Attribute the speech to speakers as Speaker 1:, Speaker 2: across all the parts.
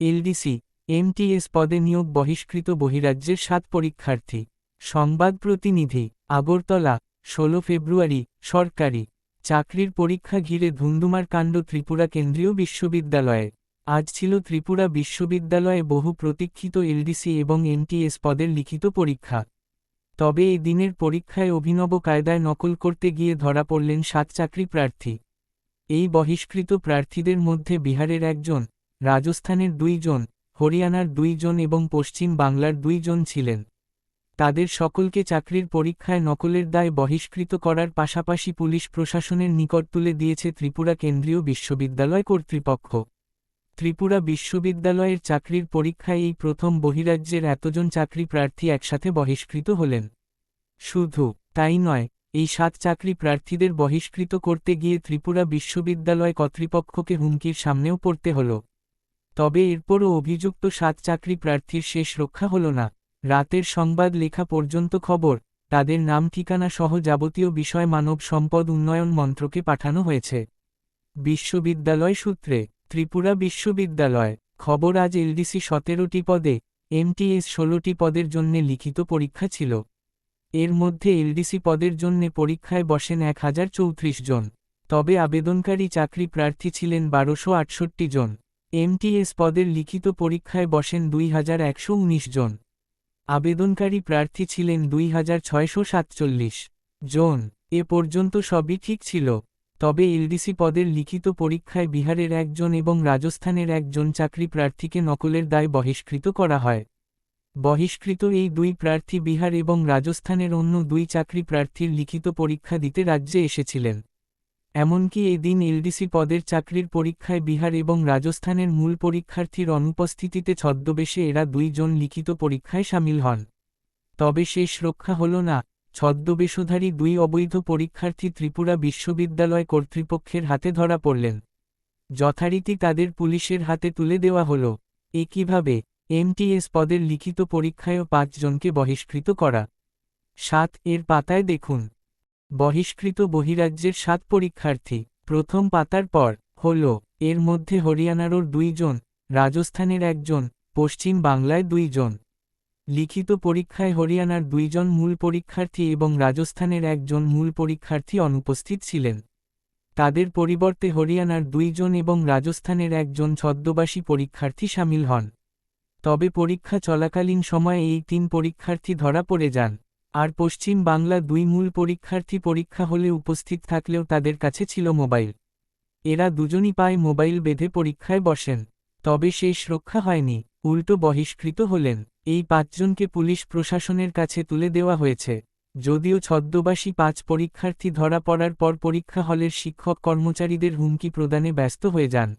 Speaker 1: LDC, MTS পদে নিয়োগ বহিষ্কৃত বহিরাজ্যের সাত পরীক্ষার্থী। সংবাদ প্রতিনিধি, আগরতলা, ষোলো ফেব্রুয়ারি, সরকারি। চাকরির পরীক্ষা ঘিরে ধুন্দুমার কাণ্ড ত্রিপুরা কেন্দ্রীয় বিশ্ববিদ্যালয়ে। আজ ছিল ত্রিপুরা বিশ্ববিদ্যালয়ে বহু প্রতীক্ষিত এলডিসি এবং এমটিএস পদের লিখিত পরীক্ষা। তবে এই দিনের পরীক্ষায় অভিনব কায়দায় নকল করতে গিয়ে ধরা পড়লেন সাত চাকরি প্রার্থী। এই বহিষ্কৃত প্রার্থীদের মধ্যে বিহারের একজন রাজস্থানের দুইজন, হরিয়ানার দুইজন এবং পশ্চিম বাংলার দুইজন ছিলেন। তাদের সকলকে চাকরির পরীক্ষায় নকলের দায় বহিষ্কৃত করার পাশাপাশি পুলিশ প্রশাসনের নিকট তুলে দিয়েছে ত্রিপুরা কেন্দ্রীয় বিশ্ববিদ্যালয় কর্তৃপক্ষ। ত্রিপুরা বিশ্ববিদ্যালয়ের চাকরির পরীক্ষায় এই প্রথম বহিরাজ্যের এতজন চাকরি প্রার্থী একসাথে বহিষ্কৃত হলেন। শুধু তাই নয়, এই সাত চাকরি প্রার্থীদের বহিষ্কৃত করতে গিয়ে ত্রিপুরা বিশ্ববিদ্যালয় কর্তৃপক্ষকে হুমকির সামনেও পড়তে হল। তবে এরপরও অভিযুক্ত সাত চাকরি প্রার্থীর শেষ রক্ষা হল না। রাতের সংবাদ লেখা পর্যন্ত খবর, তাদের নাম, ঠিকানা সহ যাবতীয় বিষয় মানব সম্পদ উন্নয়ন মন্ত্রকে পাঠানো হয়েছে। বিশ্ববিদ্যালয় সূত্রে, ত্রিপুরা বিশ্ববিদ্যালয়, খবর আজ এলডিসি সতেরোটি পদে, এমটিএস ষোলোটি পদের জন্য লিখিত পরীক্ষা ছিল। এর মধ্যে এলডিসি পদের জন্য পরীক্ষায় বসেন এক হাজার চৌত্রিশ জন। তবে আবেদনকারী চাকরি প্রার্থী ছিলেন বারোশো জন। এমটিএস পদের লিখিত পরীক্ষায় বসেন দুই হাজার একশো উনিশ জন। আবেদনকারী প্রার্থী ছিলেন দুই হাজার ছয়শো সাতচল্লিশ জন। এ পর্যন্ত সবই ঠিক ছিল। তবে এলডিসি পদের লিখিত পরীক্ষায় বিহারের একজন এবং রাজস্থানের একজন চাকরি প্রার্থীকে নকলের দায় বহিষ্কৃত করা হয়। বহিষ্কৃত এই দুই প্রার্থী বিহার এবং রাজস্থানের অন্য দুই চাকরি প্রার্থীর লিখিত পরীক্ষা দিতে রাজ্যে এসেছিলেন। এমনকি এই দিন এলডিসি পদের চাকরির পরীক্ষায় বিহার এবং রাজস্থানের মূল পরীক্ষার্থীর অনুপস্থিতিতে ছদ্মবেশে এরা দুইজন লিখিত পরীক্ষায় সামিল হন। তবে শেষ রক্ষা হল না, ছদ্মবেশধারী দুই অবৈধ পরীক্ষার্থী ত্রিপুরা বিশ্ববিদ্যালয় কর্তৃপক্ষের হাতে ধরা পড়লেন। যথারীতি তাদের পুলিশের হাতে তুলে দেওয়া হল। একইভাবে এমটিএস পদের লিখিত পরীক্ষায়ও পাঁচজনকে বহিষ্কৃত করা। সাত এর পাতায় দেখুন। বহিষ্কৃত বহিরাজ্যের সাত পরীক্ষার্থী। প্রথম পাতার পর, হল, এর মধ্যে হরিয়ানারোর দুইজন, রাজস্থানের একজন, পশ্চিম বাংলায় দুইজন। লিখিত পরীক্ষায় হরিয়ানার দুইজন মূল পরীক্ষার্থী এবং রাজস্থানের একজন মূল পরীক্ষার্থী অনুপস্থিত ছিলেন। তাদের পরিবর্তে হরিয়ানার দুইজন এবং রাজস্থানের একজন ছদ্মবাসী পরীক্ষার্থী সামিল হন। তবে পরীক্ষা চলাকালীন সময়ে এই তিন পরীক্ষার্থী ধরা পড়ে যান। আর পশ্চিম বাংলা দুই মূল পরীক্ষার্থী পরীক্ষা হলে উপস্থিত থাকলেও তাদের কাছে ছিল মোবাইল। এরা দুজনই পায় মোবাইল বেঁধে পরীক্ষায় বসেন, তবে শেষ রক্ষা হয়নি, উল্টো বহিষ্কৃত হলেন। এই পাঁচজনকে পুলিশ প্রশাসনের কাছে তুলে দেওয়া হয়েছে। যদিও ছদ্মবাসী পাঁচ পরীক্ষার্থী ধরা পড়ার পর পরীক্ষা হলের শিক্ষক কর্মচারীদের হুমকি প্রদানে ব্যস্ত হয়ে যান।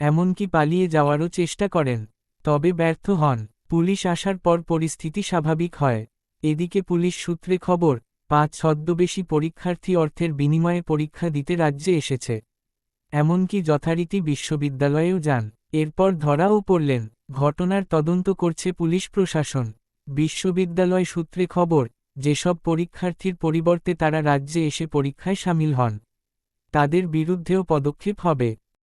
Speaker 1: এমনকি পালিয়ে যাওয়ারও চেষ্টা করেন, তবে ব্যর্থ হন। পুলিশ আসার পর পরিস্থিতি স্বাভাবিক হয়। এদিকে পুলিশ সূত্রে খবর, পাঁচ ছদ্মবেশী পরীক্ষার্থী অর্থের বিনিময়ে পরীক্ষা দিতে রাজ্যে এসেছে। এমনকি যথারীতি বিশ্ববিদ্যালয়েও যান। এরপর ধরাও পড়লেন, ঘটনার তদন্ত করছে পুলিশ প্রশাসন। বিশ্ববিদ্যালয় সূত্রে খবর, যেসব পরীক্ষার্থীর পরিবর্তে তারা রাজ্যে এসে পরীক্ষায় সামিল হন, তাদের বিরুদ্ধেও পদক্ষেপ হবে।